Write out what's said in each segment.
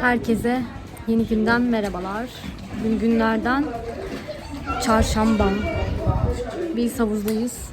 Herkese yeni günden merhabalar. Bugün günlerden çarşamba. Biz havuzdayız.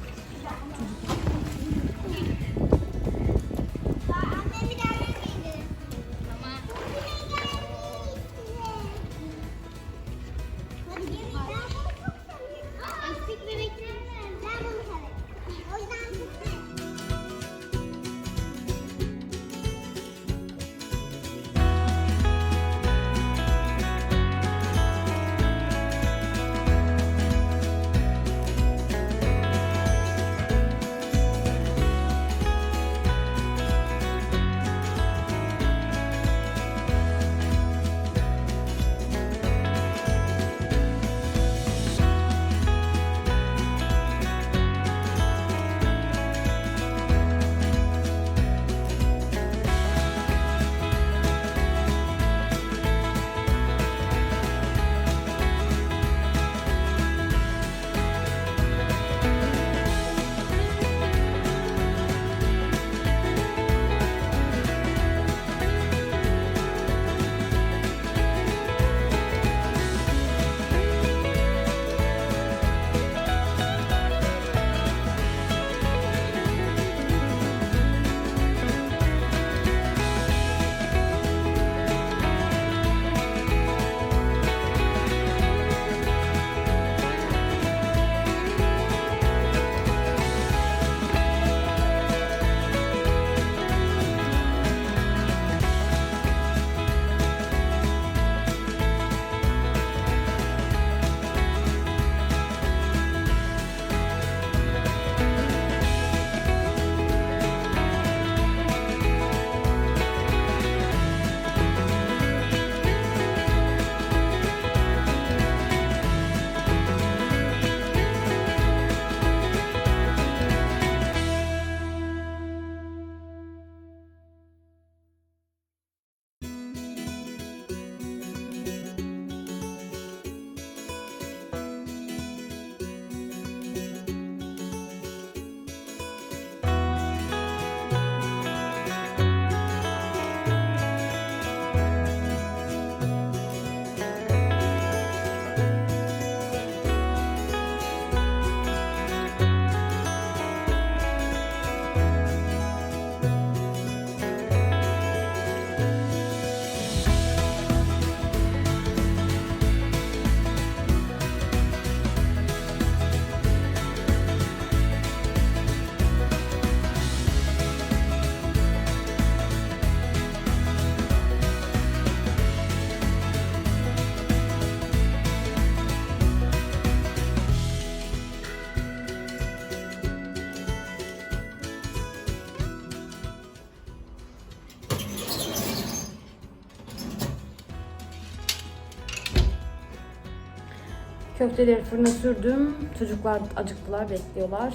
Köfteleri fırına sürdüm. Çocuklar acıktılar, bekliyorlar.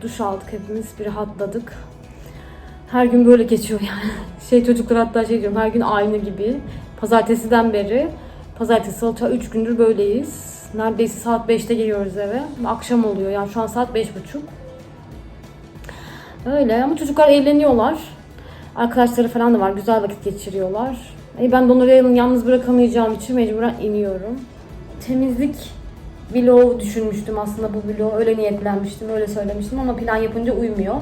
Duş aldık hepimiz, bir rahatladık. Her gün böyle geçiyor yani. Şey çocuklar hatta şey diyorum, her gün aynı gibi. Pazartesiden beri, pazartesi, salı, çarşamba, üç gündür böyleyiz. Neredeyse saat 5'te geliyoruz eve. Akşam oluyor yani şu an saat 5.30. Öyle ama çocuklar eğleniyorlar. Arkadaşları falan da var, güzel vakit geçiriyorlar. E ben de onları yalnız bırakamayacağım için mecburen iniyorum temizlik vlogu düşünmüştüm aslında bu vlogu. Öyle niyetlenmiştim, öyle söylemiştim ama plan yapınca uymuyor.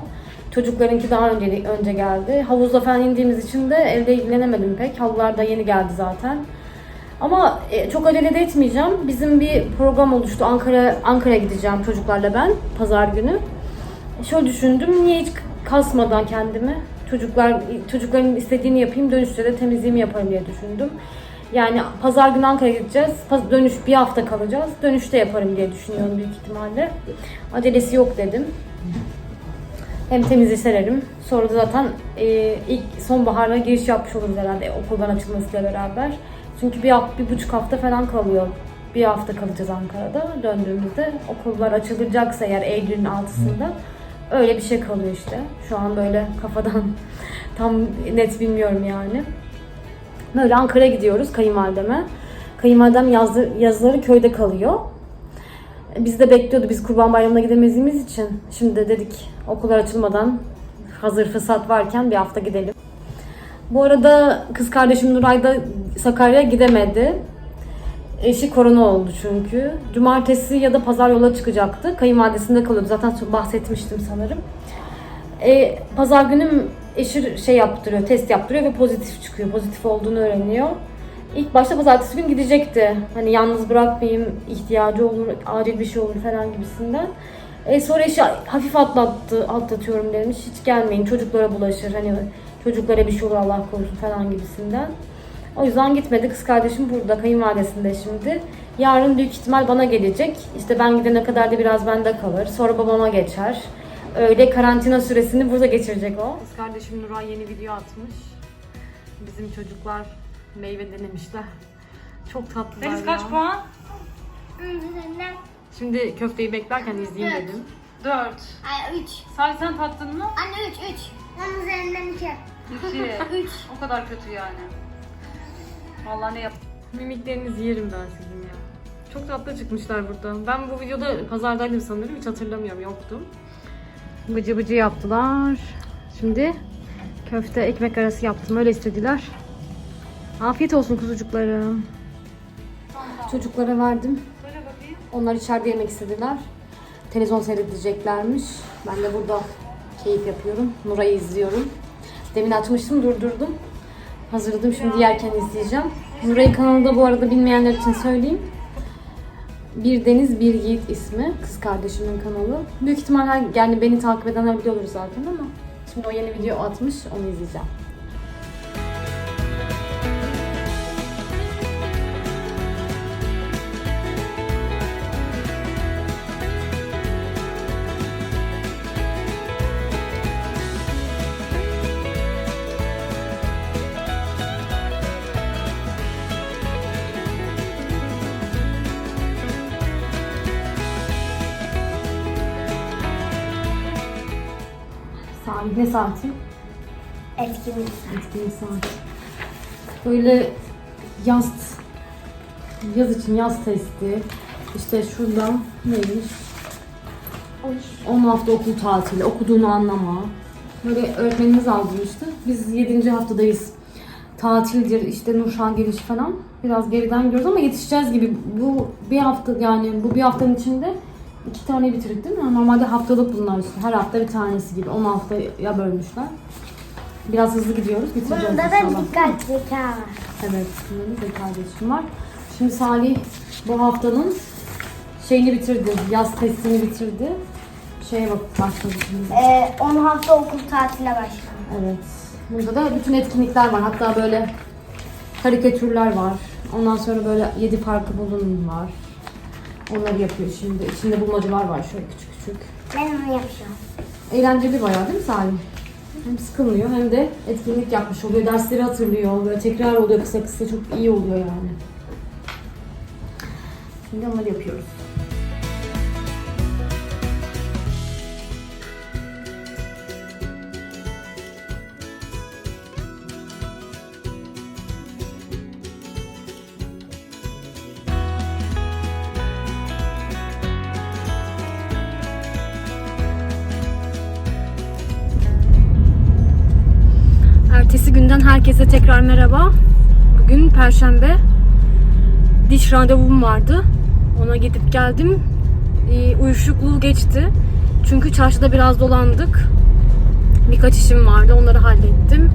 Çocuklarınki daha önce, önce geldi. Havuzda falan indiğimiz için de evde ilgilenemedim pek. Halılar da yeni geldi zaten. Ama e, çok acele de etmeyeceğim. Bizim bir program oluştu. Ankara Ankara'ya gideceğim çocuklarla ben pazar günü. Şöyle düşündüm. Niye hiç kasmadan kendimi çocuklar çocukların istediğini yapayım. Dönüşte de temizliğimi yaparım diye düşündüm. Yani pazar günü Ankara'ya gideceğiz. Dönüş bir hafta kalacağız. Dönüşte yaparım diye düşünüyorum büyük ihtimalle. Acelesi yok dedim. Hem temizliği sererim. Sonra da zaten e, ilk sonbaharda giriş yapmış oluruz herhalde okuldan açılmasıyla beraber. Çünkü bir, hafta, bir buçuk hafta falan kalıyor. Bir hafta kalacağız Ankara'da döndüğümüzde. Okullar açılacaksa eğer Eylül'ün altısında öyle bir şey kalıyor işte. Şu an böyle kafadan tam net bilmiyorum yani. Böyle Ankara'ya gidiyoruz kayınvalideme. Kayınvalidem yazdı, yazları köyde kalıyor. Biz de bekliyordu. Biz Kurban Bayramı'na gidemediğimiz için şimdi de dedik okullar açılmadan hazır fırsat varken bir hafta gidelim. Bu arada kız kardeşim Nuray da Sakarya'ya gidemedi. Eşi korona oldu çünkü. Cumartesi ya da pazar yola çıkacaktı. Kayınvalidesinde kalıyordu. Zaten bahsetmiştim sanırım. E, pazar günü eşi şey yaptırıyor, test yaptırıyor ve pozitif çıkıyor. Pozitif olduğunu öğreniyor. İlk başta pazartesi gün gidecekti. Hani yalnız bırakmayayım, ihtiyacı olur, acil bir şey olur falan gibisinden. E, sonra eşi hafif atlattı, atlatıyorum demiş. Hiç gelmeyin, çocuklara bulaşır. Hani çocuklara bir şey olur Allah korusun falan gibisinden. O yüzden gitmedi. Kız kardeşim burada, kayınvalidesinde şimdi. Yarın büyük ihtimal bana gelecek. İşte ben gidene kadar da biraz bende kalır. Sonra babama geçer. Öyle karantina süresini burada geçirecek o. Kız kardeşim Nuray yeni video atmış. Bizim çocuklar meyve denemişler. Çok tatlılar Deniz kaç ya. puan? Şimdi köfteyi beklerken izleyeyim Evet. dedim. 4. ay 3. Salih sen tattın mı? Anne 3 3. Onun üzerinden 2. 2. 3. O kadar kötü yani. Vallahi ne yap? Mimiklerinizi yerim ben sizin ya. Çok tatlı çıkmışlar burada. Ben bu videoda pazardaydım sanırım. Hiç hatırlamıyorum. Yoktum. Bıcı bıcı yaptılar. Şimdi köfte ekmek arası yaptım. Öyle istediler. Afiyet olsun kuzucuklarım. Çocuklara verdim. Onlar içeride yemek istediler. Televizyon seyredeceklermiş. Ben de burada keyif yapıyorum. Nuray'ı izliyorum. Demin açmıştım, durdurdum. Hazırladım, şimdi yerken izleyeceğim. Nuray'ın kanalında bu arada bilmeyenler için söyleyeyim. Bir Deniz Bir Yiğit ismi. Kız kardeşimin kanalı. Büyük ihtimal her- yani beni takip edenler biliyordur zaten ama şimdi o yeni video atmış, onu izleyeceğim. Salih ne saati? Etkinlik. Etkinlik saati. Böyle yaz yaz için yaz testi. İşte şurada neymiş? 10 hafta okul tatili, okuduğunu anlama. Böyle öğretmenimiz aldırmıştı. Biz 7. haftadayız. Tatildir, işte Nurşan gelişi falan. Biraz geriden gidiyoruz ama yetişeceğiz gibi. Bu bir hafta yani bu bir haftanın içinde iki tane bitirdik değil mi? Normalde haftalık bunlar işte. Her hafta bir tanesi gibi. 10 haftaya bölmüşler. Biraz hızlı gidiyoruz. Bitireceğiz Bunda da inşallah. dikkat zeka var. Evet, bunda da kardeşim var. Şimdi Salih bu haftanın şeyini bitirdi, yaz testini bitirdi. Şeye bak başladı şimdi. Ee, 10 hafta okul tatile başladı. Evet. Burada da bütün etkinlikler var. Hatta böyle karikatürler var. Ondan sonra böyle yedi farklı bulun var. Onları yapıyor şimdi. İçinde bulmacalar var şöyle küçük küçük. Ben onu yapacağım. Eğlenceli bayağı değil mi Salih? Hem sıkılmıyor hem de etkinlik yapmış oluyor. Dersleri hatırlıyor. Böyle tekrar oluyor kısa kısa. Çok iyi oluyor yani. Şimdi onları yapıyoruz. Günden herkese tekrar merhaba. Bugün Perşembe. Diş randevum vardı. Ona gidip geldim. Ee, uyuşukluğu geçti. Çünkü çarşıda biraz dolandık. Birkaç işim vardı. Onları hallettim.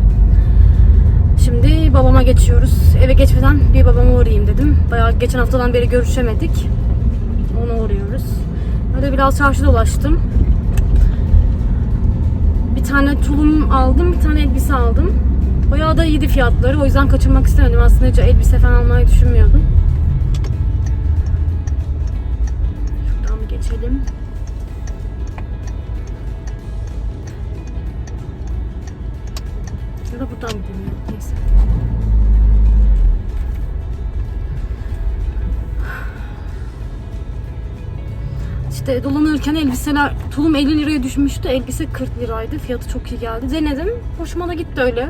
Şimdi babama geçiyoruz. Eve geçmeden bir babama uğrayayım dedim. Bayağı geçen haftadan beri görüşemedik. Ona uğruyoruz. Öyle biraz çarşı dolaştım. Bir tane tulum aldım, bir tane elbise aldım. Bayağı da iyiydi fiyatları. O yüzden kaçırmak istemedim. Aslında hiç elbise falan almayı düşünmüyordum. Şuradan geçelim. Ya da buradan gidelim. Neyse. İşte dolanırken elbiseler tulum 50 liraya düşmüştü. Elbise 40 liraydı. Fiyatı çok iyi geldi. Denedim. Hoşuma da gitti öyle.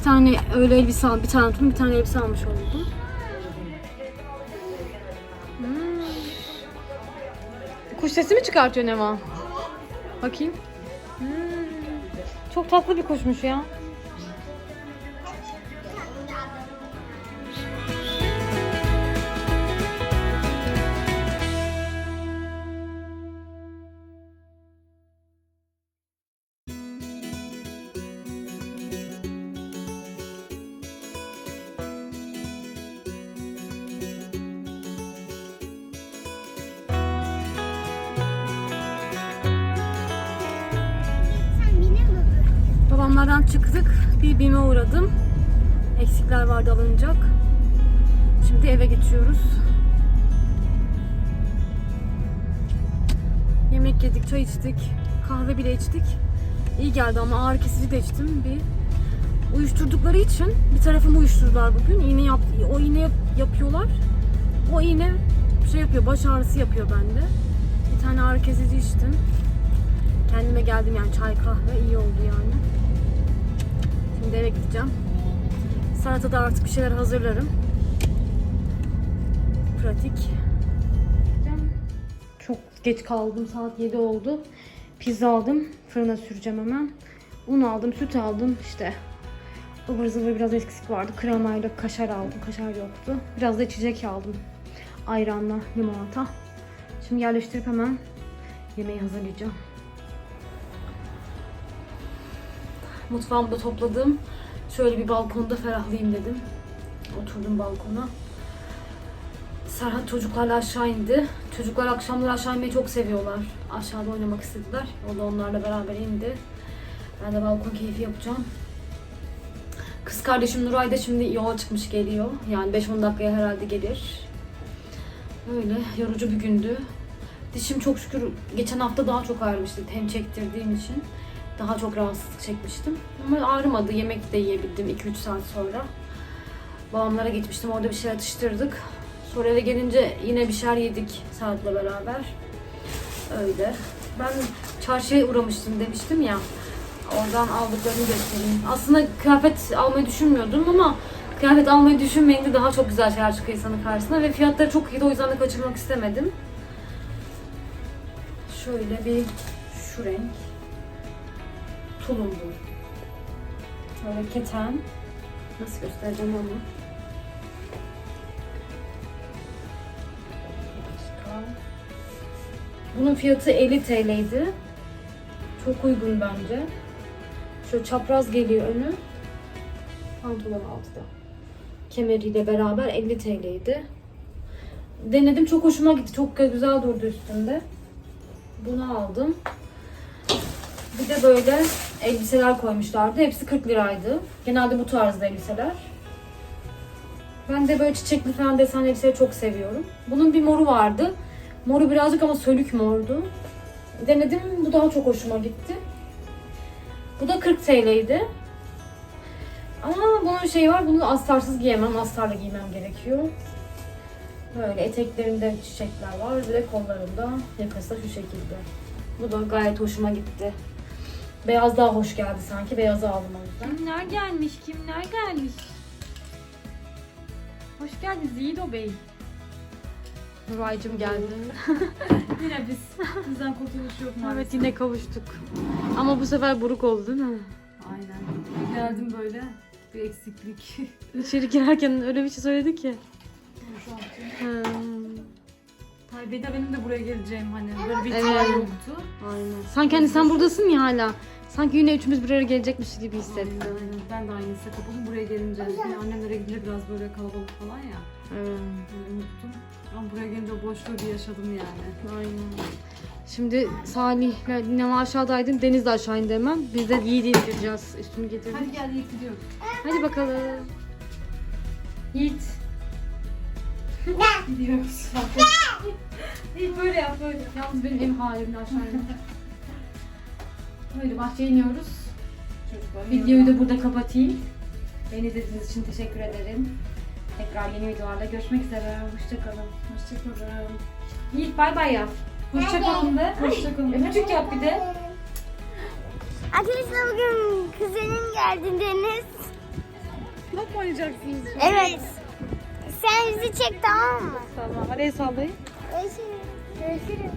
İki tane öyle elbise aldım. Bir tane tulum, bir tane elbise almış oldum. Hmm. Kuş sesi mi çıkartıyor Neva? Bakayım. Hmm. Çok tatlı bir kuşmuş ya. Babamlardan çıktık. Bir BİM'e uğradım. Eksikler vardı alınacak. Şimdi eve geçiyoruz. Yemek yedik, çay içtik, kahve bile içtik. İyi geldi ama ağrı kesici de içtim. Bir uyuşturdukları için bir tarafımı uyuşturdular bugün. İğne yap, o iğne yap- yapıyorlar. O iğne şey yapıyor, baş ağrısı yapıyor bende. Bir tane ağrı kesici içtim. Kendime geldim yani çay kahve iyi oldu yani. Gideceğim. Salatada artık bir şeyler hazırlarım. Pratik. Çok geç kaldım. Saat 7 oldu. Pizza aldım. Fırına süreceğim hemen. Un aldım, süt aldım. işte ıvır zıvır biraz eksik vardı. Kremayla kaşar aldım. Kaşar yoktu. Biraz da içecek aldım. Ayranla limonata. Şimdi yerleştirip hemen yemeği hazırlayacağım. Mutfağımı da topladım. Şöyle bir balkonda ferahlayayım dedim. Oturdum balkona. Serhat çocuklarla aşağı indi. Çocuklar akşamları aşağı inmeyi çok seviyorlar. Aşağıda oynamak istediler. O da onlarla beraber indi. Ben de balkon keyfi yapacağım. Kız kardeşim Nuray da şimdi yola çıkmış geliyor. Yani 5-10 dakikaya herhalde gelir. Öyle yorucu bir gündü. Dişim çok şükür geçen hafta daha çok ağrımıştı. Hem çektirdiğim için daha çok rahatsızlık çekmiştim. Ama ağrımadı. Yemek de yiyebildim 2-3 saat sonra. Babamlara gitmiştim. Orada bir şey atıştırdık. Sonra eve gelince yine bir şeyler yedik Saat'le beraber. Öyle. Ben çarşıya uğramıştım demiştim ya. Oradan aldıklarını göstereyim. Aslında kıyafet almayı düşünmüyordum ama kıyafet almayı düşünmeyince daha çok güzel şeyler çıkıyor insanın karşısına ve fiyatları çok iyiydi o yüzden de kaçırmak istemedim. Şöyle bir şu renk tulum bu. Böyle keten. Nasıl göstereceğim onu? Bunun fiyatı 50 TL'ydi. Çok uygun bence. Şöyle çapraz geliyor önü. Pantolon altıda. Kemeriyle beraber 50 TL'ydi. Denedim çok hoşuma gitti. Çok güzel durdu üstünde. Bunu aldım. Bir de böyle elbiseler koymuşlardı. Hepsi 40 liraydı. Genelde bu tarzda elbiseler. Ben de böyle çiçekli falan desen elbiseleri çok seviyorum. Bunun bir moru vardı. Moru birazcık ama sölük mordu. Denedim. Bu daha çok hoşuma gitti. Bu da 40 TL'ydi. Ama bunun şeyi var. Bunu astarsız giyemem. Astarla giymem gerekiyor. Böyle eteklerinde çiçekler var. Bir de kollarında yakası da şu şekilde. Bu da gayet hoşuma gitti. Beyaz daha hoş geldi sanki. Beyazı aldım o yüzden. Kimler gelmiş? Kimler gelmiş? Hoş geldiniz Yiğido Bey. Nuray'cım geldi. Yine biz. Bizden kurtuluş yok maalesef. evet yine kavuştuk. Ama bu sefer buruk oldu değil mi? Aynen. Geldim böyle. Bir eksiklik. İçeri girerken öyle bir şey söyledi ki. Hmm. Tayyip'de benim de buraya geleceğim hani. Böyle bir Evet. ihtimal yoktu. Aynen. Sanki hani sen buradasın ya hala. Sanki yine üçümüz bir araya gelecekmiş gibi hissettim. Aynen, aynen. Ben de aynısı kapalım buraya gelince. Yani annemlere gidince biraz böyle kalabalık falan ya. Evet. Böyle unuttum. Ama buraya gelince o boşluğu bir yaşadım yani. Aynen. Şimdi Salih'le Neva aşağıdaydı. Deniz de aşağı indi hemen. Biz de Yiğit'i indireceğiz. Üstünü getirdik. Hadi gel Yiğit gidiyoruz. Hadi bakalım. Yiğit. Gidiyoruz. Yiğit böyle yap böyle. Yalnız benim ev halimle aşağı indi. Böyle bahçeye iniyoruz. Videoyu da burada kapatayım. Beni izlediğiniz için teşekkür ederim. Tekrar yeni videolarla görüşmek üzere. Hoşçakalın. Hoşçakalın. Yiğit bay bay yap. Hoşçakalın de. Hoşçakalın. Öpücük yap bir de. Arkadaşlar bugün kuzenim geldi Deniz. Top mu oynayacaksınız? Evet. Sen bizi çek tamam mı? Tamam. Hadi sallayın. Görüşürüz. Görüşürüz.